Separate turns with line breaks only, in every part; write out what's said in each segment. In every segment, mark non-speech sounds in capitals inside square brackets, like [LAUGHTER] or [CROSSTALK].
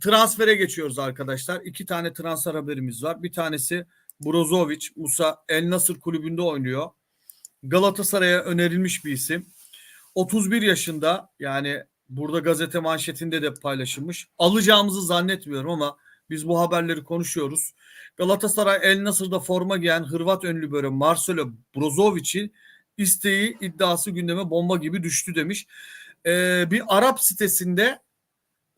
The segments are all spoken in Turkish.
transfere geçiyoruz arkadaşlar. İki tane transfer haberimiz var. Bir tanesi Brozovic, Musa El Nasır kulübünde oynuyor. Galatasaray'a önerilmiş bir isim. 31 yaşında yani burada gazete manşetinde de paylaşılmış. Alacağımızı zannetmiyorum ama biz bu haberleri konuşuyoruz. Galatasaray El Nasır'da forma giyen Hırvat önlü böyle Marcelo Brozovic'in isteği iddiası gündeme bomba gibi düştü demiş. Ee, bir Arap sitesinde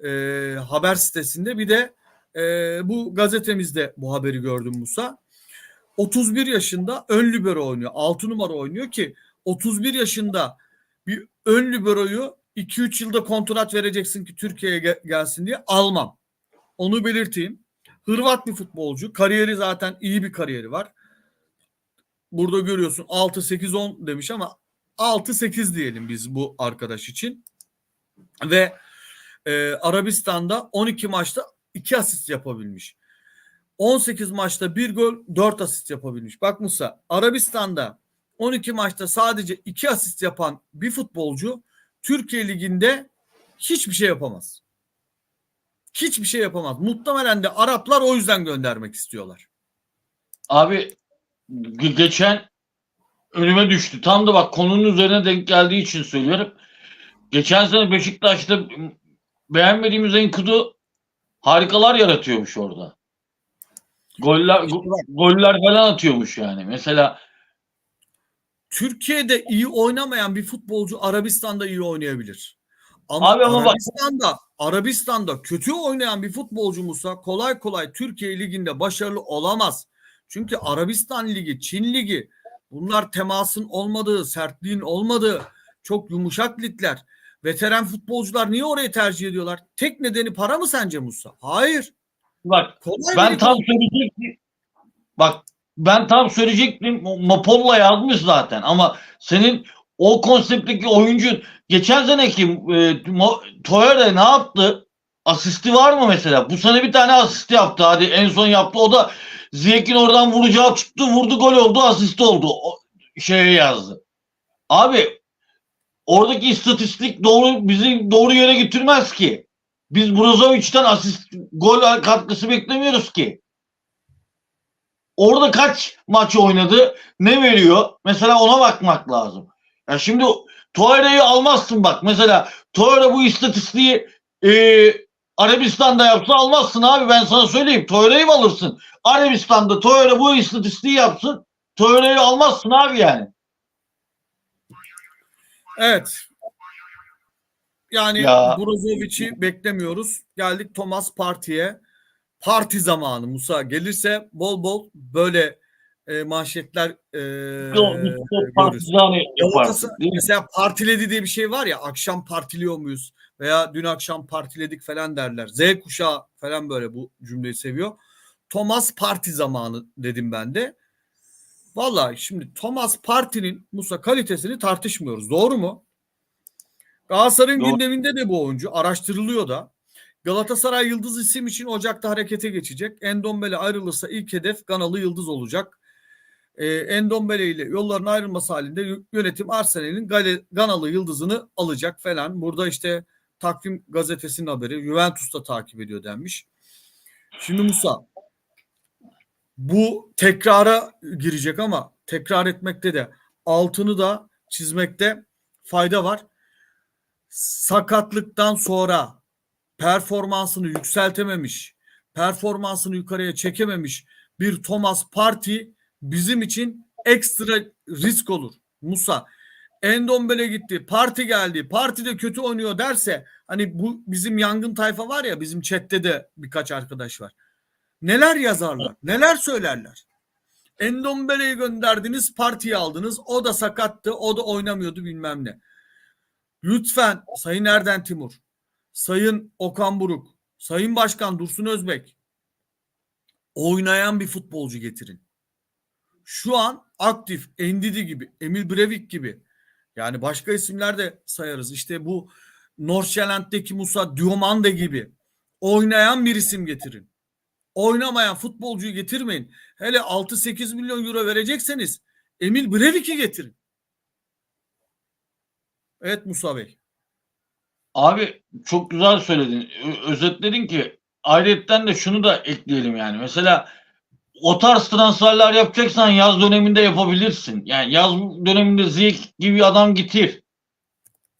e, haber sitesinde bir de e, bu gazetemizde bu haberi gördüm Musa. 31 yaşında ön libero oynuyor. 6 numara oynuyor ki 31 yaşında bir ön liberoyu 2-3 yılda kontrat vereceksin ki Türkiye'ye gel- gelsin diye almam. Onu belirteyim. Hırvat bir futbolcu. Kariyeri zaten iyi bir kariyeri var. Burada görüyorsun 6-8-10 demiş ama 6-8 diyelim biz bu arkadaş için. Ve e, Arabistan'da 12 maçta 2 asist yapabilmiş. 18 maçta 1 gol 4 asist yapabilmiş. Bak Musa Arabistan'da 12 maçta sadece 2 asist yapan bir futbolcu Türkiye Ligi'nde hiçbir şey yapamaz. Hiçbir şey yapamaz. Muhtemelen de Araplar o yüzden göndermek istiyorlar.
Abi ge- geçen önüme düştü. Tam da bak konunun üzerine denk geldiği için söylüyorum. Geçen sene Beşiktaş'ta beğenmediğimiz Enkudu harikalar yaratıyormuş orada. Goller go- goller falan atıyormuş yani. Mesela
Türkiye'de iyi oynamayan bir futbolcu Arabistan'da iyi oynayabilir. Ama,
Abi ama bak-
Arabistan'da Arabistan'da kötü oynayan bir futbolcu Musa kolay kolay Türkiye liginde başarılı olamaz. Çünkü Arabistan ligi, Çin ligi bunlar temasın olmadığı, sertliğin olmadığı çok yumuşak ligler. Veteran futbolcular niye orayı tercih ediyorlar? Tek nedeni para mı sence Musa? Hayır.
bak
Kolay
ben tam söyleyecektim. Bak ben tam söyleyecektim. Mapolla yazmış zaten ama senin o konseptteki oyuncu geçen seneki e, Torreira ne yaptı? Asisti var mı mesela? Bu sene bir tane asist yaptı. Hadi en son yaptı. O da Ziyek'in oradan vuracağı çıktı. Vurdu gol oldu. Asist oldu. O, şeye yazdı. Abi oradaki istatistik doğru bizi doğru yere götürmez ki. Biz Brozovic'den asist gol katkısı beklemiyoruz ki. Orada kaç maç oynadı? Ne veriyor? Mesela ona bakmak lazım. Ya şimdi Torreira'yı almazsın bak. Mesela Torreira bu istatistiği e, Arabistan'da yapsa almazsın abi. Ben sana söyleyeyim. Torreira'yı mı alırsın? Arabistan'da Torreira bu istatistiği yapsın. Torreira'yı almazsın abi yani.
Evet. Yani
Ya.
Brozovic'i beklemiyoruz. Geldik Thomas Parti'ye. Parti zamanı Musa gelirse bol bol böyle e, manşetler e, görürüz. Mesela partiledi diye bir şey var ya akşam partiliyor muyuz veya dün akşam partiledik falan derler. Z kuşağı falan böyle bu cümleyi seviyor. Thomas Parti zamanı dedim ben de. Vallahi şimdi Thomas Parti'nin Musa kalitesini tartışmıyoruz. Doğru mu? Galatasaray'ın
Doğru.
gündeminde de bu oyuncu araştırılıyor da. Galatasaray Yıldız isim için Ocak'ta harekete geçecek. Endombele ayrılırsa ilk hedef Ganalı Yıldız olacak. Ee, Endombele ile yolların ayrılması halinde yönetim Arsenal'in Ganalı Yıldız'ını alacak falan. Burada işte takvim gazetesinin haberi Juventus da takip ediyor denmiş. Şimdi Musa bu tekrara girecek ama tekrar etmekte de altını da çizmekte fayda var. Sakatlıktan sonra performansını yükseltememiş, performansını yukarıya çekememiş bir Thomas Partey bizim için ekstra risk olur. Musa Endombele gitti, Parti geldi, Parti de kötü oynuyor derse hani bu bizim yangın tayfa var ya bizim chatte de birkaç arkadaş var. Neler yazarlar, neler söylerler. Endombele'yi gönderdiniz, Parti'yi aldınız. O da sakattı, o da oynamıyordu bilmem ne. Lütfen Sayın Erden Timur, Sayın Okan Buruk, Sayın Başkan Dursun Özbek oynayan bir futbolcu getirin. Şu an aktif Endidi gibi, Emil Brevik gibi yani başka isimler de sayarız. İşte bu Norşelent'teki Musa Diomande gibi oynayan bir isim getirin. Oynamayan futbolcuyu getirmeyin. Hele 6-8 milyon euro verecekseniz Emil Brevik'i getirin. Evet Musa Bey.
Abi çok güzel söyledin. Özetledin ki ayrıyetten de şunu da ekleyelim yani. Mesela o tarz transferler yapacaksan yaz döneminde yapabilirsin. Yani yaz döneminde Ziyech gibi adam getir.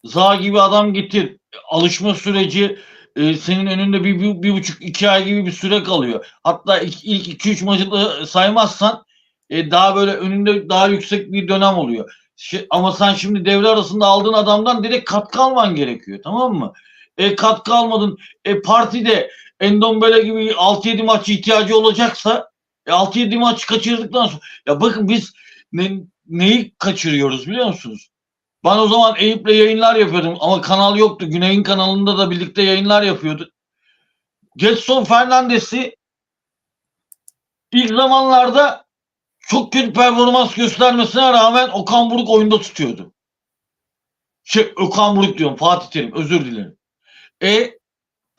Za gibi adam getir. Alışma süreci e, senin önünde bir, bir, bir buçuk iki ay gibi bir süre kalıyor. Hatta ilk, ilk iki üç maçı da saymazsan e, daha böyle önünde daha yüksek bir dönem oluyor. Şi- ama sen şimdi devre arasında aldığın adamdan direkt katkı alman gerekiyor tamam mı? E, katkı almadın. E, partide Endombele gibi 6-7 maç ihtiyacı olacaksa e, 6-7 maç kaçırdıktan sonra ya bakın biz ne, neyi kaçırıyoruz biliyor musunuz? Ben o zaman Eyüp'le yayınlar yapıyordum ama kanal yoktu. Güney'in kanalında da birlikte yayınlar yapıyorduk. Getson Fernandes'i ilk zamanlarda çok kötü performans göstermesine rağmen Okan Buruk oyunda tutuyordu. Şey Okan Buruk diyorum Fatih Terim özür dilerim. E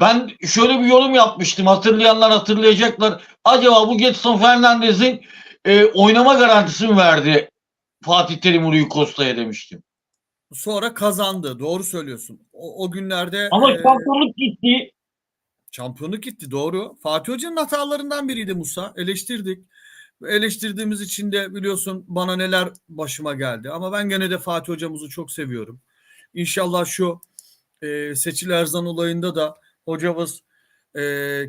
ben şöyle bir yorum yapmıştım. Hatırlayanlar hatırlayacaklar. Acaba bu Getson Fernandes'in e, oynama garantisi mi verdi Fatih Terim Rui Costa'ya demiştim.
Sonra kazandı. Doğru söylüyorsun. O, o günlerde
Ama
e,
şampiyonluk gitti.
şampiyonluk gitti. Doğru. Fatih Hoca'nın hatalarından biriydi Musa. Eleştirdik. Eleştirdiğimiz için de biliyorsun bana neler başıma geldi. Ama ben gene de Fatih Hocamızı çok seviyorum. İnşallah şu e, Seçil Erzan olayında da hocamız e,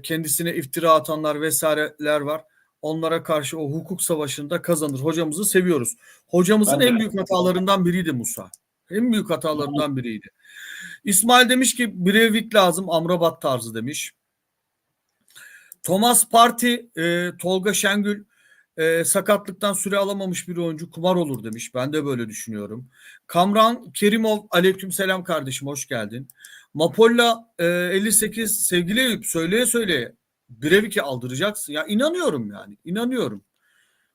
kendisine iftira atanlar vesaireler var. Onlara karşı o hukuk savaşında kazanır. Hocamızı seviyoruz. Hocamızın
Ben de.
en büyük hatalarından biriydi Musa. En büyük hatalarından biriydi. İsmail demiş ki Brevik lazım Amrabat tarzı demiş. Thomas Party, e, Tolga Şengül e, sakatlıktan süre alamamış bir oyuncu kumar olur demiş. Ben de böyle düşünüyorum. Kamran Kerimov aleykümselam kardeşim hoş geldin. Mapolla e, 58 sevgili Eyüp söyleye söyleye Brevik'i aldıracaksın. Ya inanıyorum yani inanıyorum.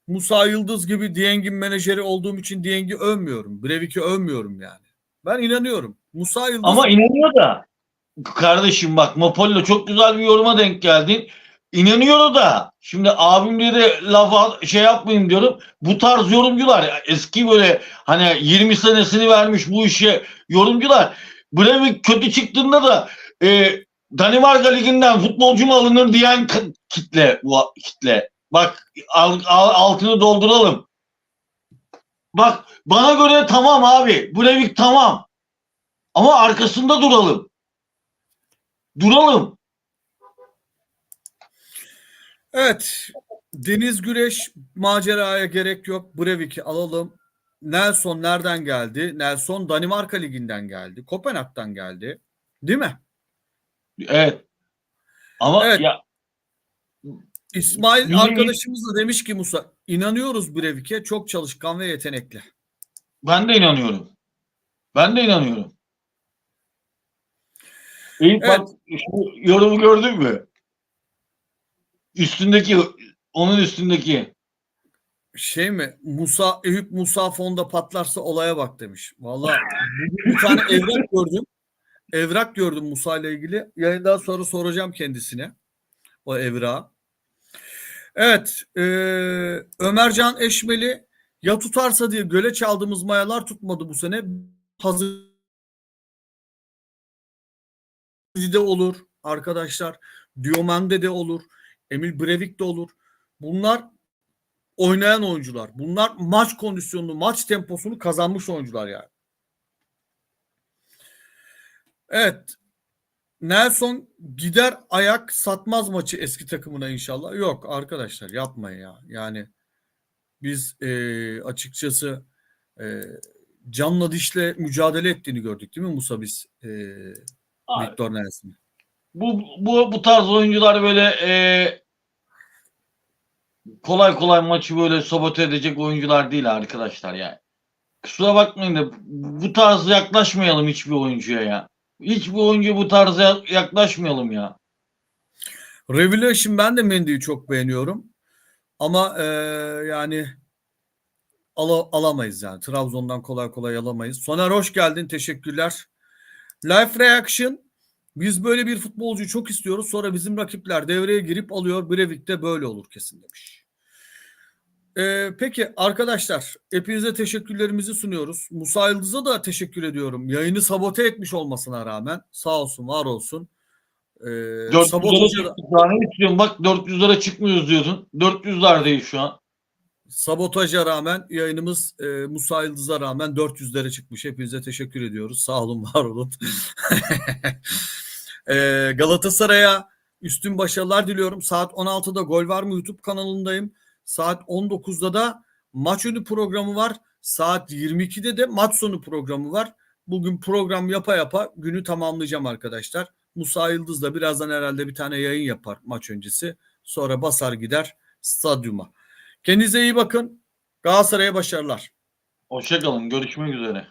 Musa Yıldız gibi Dieng'in menajeri olduğum için Dieng'i övmüyorum. Brevik'i övmüyorum yani. Ben inanıyorum. Musa Yıldız
Ama inanıyor da. Kardeşim bak Mapollo çok güzel bir yoruma denk geldin. İnanıyor da. Şimdi abim diye de lafa şey yapmayayım diyorum. Bu tarz yorumcular eski böyle hani 20 senesini vermiş bu işe yorumcular. Breivik kötü çıktığında da e, Danimarka liginden futbolcu mu alınır diyen kitle bu kitle. Bak al- al- altını dolduralım. Bak bana göre tamam abi. Breivik tamam. Ama arkasında duralım. Duralım.
Evet. Deniz Güreş maceraya gerek yok. Brevik'i alalım. Nelson nereden geldi? Nelson Danimarka Ligi'nden geldi. Kopenhag'dan geldi. Değil mi?
Evet. Ama
Evet.
ya
İsmail
Yine-
arkadaşımız da demiş ki Musa inanıyoruz Brevik'e çok çalışkan ve yetenekli.
ben de inanıyorum. Ben de inanıyorum. İyi
Evet.
bak şu yorumu gördün mü? Üstündeki onun üstündeki.
Şey mi? Musa Eyüp Musa fonda patlarsa olaya bak demiş. Vallahi bir tane evrak gördüm. Evrak gördüm Musa ile ilgili. Yayından sonra soracağım kendisine. O evrağı. Evet. E, Ömercan Eşmeli ya tutarsa diye göle çaldığımız mayalar tutmadı bu sene. Hazır de olur arkadaşlar. Diomande de olur. Emil Brevik de olur. Bunlar oynayan oyuncular. Bunlar maç kondisyonunu, maç temposunu kazanmış oyuncular yani. Evet. Nelson gider ayak satmaz maçı eski takımına inşallah. Yok arkadaşlar yapmayın ya. Yani biz e, açıkçası e, canla dişle mücadele ettiğini gördük değil mi Musa biz e,
Abi,
Victor Nelson'ı?
bu, bu, bu tarz oyuncular böyle e, kolay kolay maçı böyle sabote edecek oyuncular değil arkadaşlar yani. Kusura bakmayın da bu tarz yaklaşmayalım hiçbir oyuncuya ya. Hiçbir oyuncuya bu tarz ya- yaklaşmayalım ya.
Revelation ben de Mendy'yi çok beğeniyorum. Ama e, yani ala- alamayız yani. Trabzon'dan kolay kolay alamayız. Soner hoş geldin. Teşekkürler. Life Reaction. Biz böyle bir futbolcuyu çok istiyoruz. Sonra bizim rakipler devreye girip alıyor. Brevik'te böyle olur kesin demiş. E, peki arkadaşlar hepinize teşekkürlerimizi sunuyoruz. Musa Yıldız'a da teşekkür ediyorum. Yayını sabote etmiş olmasına rağmen sağ olsun var olsun. Ee,
400'lere
sabotajı,
ne istiyorsun? Bak 400'lere çıkmıyoruz diyordun. 400'lerdeyiz şu an.
sabotaja rağmen yayınımız e, Musa Yıldız'a rağmen 400'lere çıkmış. Hepinize teşekkür ediyoruz. Sağ olun, var olun. [LAUGHS] Ee, Galatasaray'a üstün başarılar diliyorum. Saat 16'da Gol Var mı YouTube kanalındayım. Saat 19'da da maç önü programı var. Saat 22'de de maç sonu programı var. Bugün program yapa yapa günü tamamlayacağım arkadaşlar. Musa Yıldız da birazdan herhalde bir tane yayın yapar maç öncesi. Sonra basar gider stadyuma. Kendinize iyi bakın. Galatasaray'a başarılar.
Hoşçakalın. Görüşmek üzere.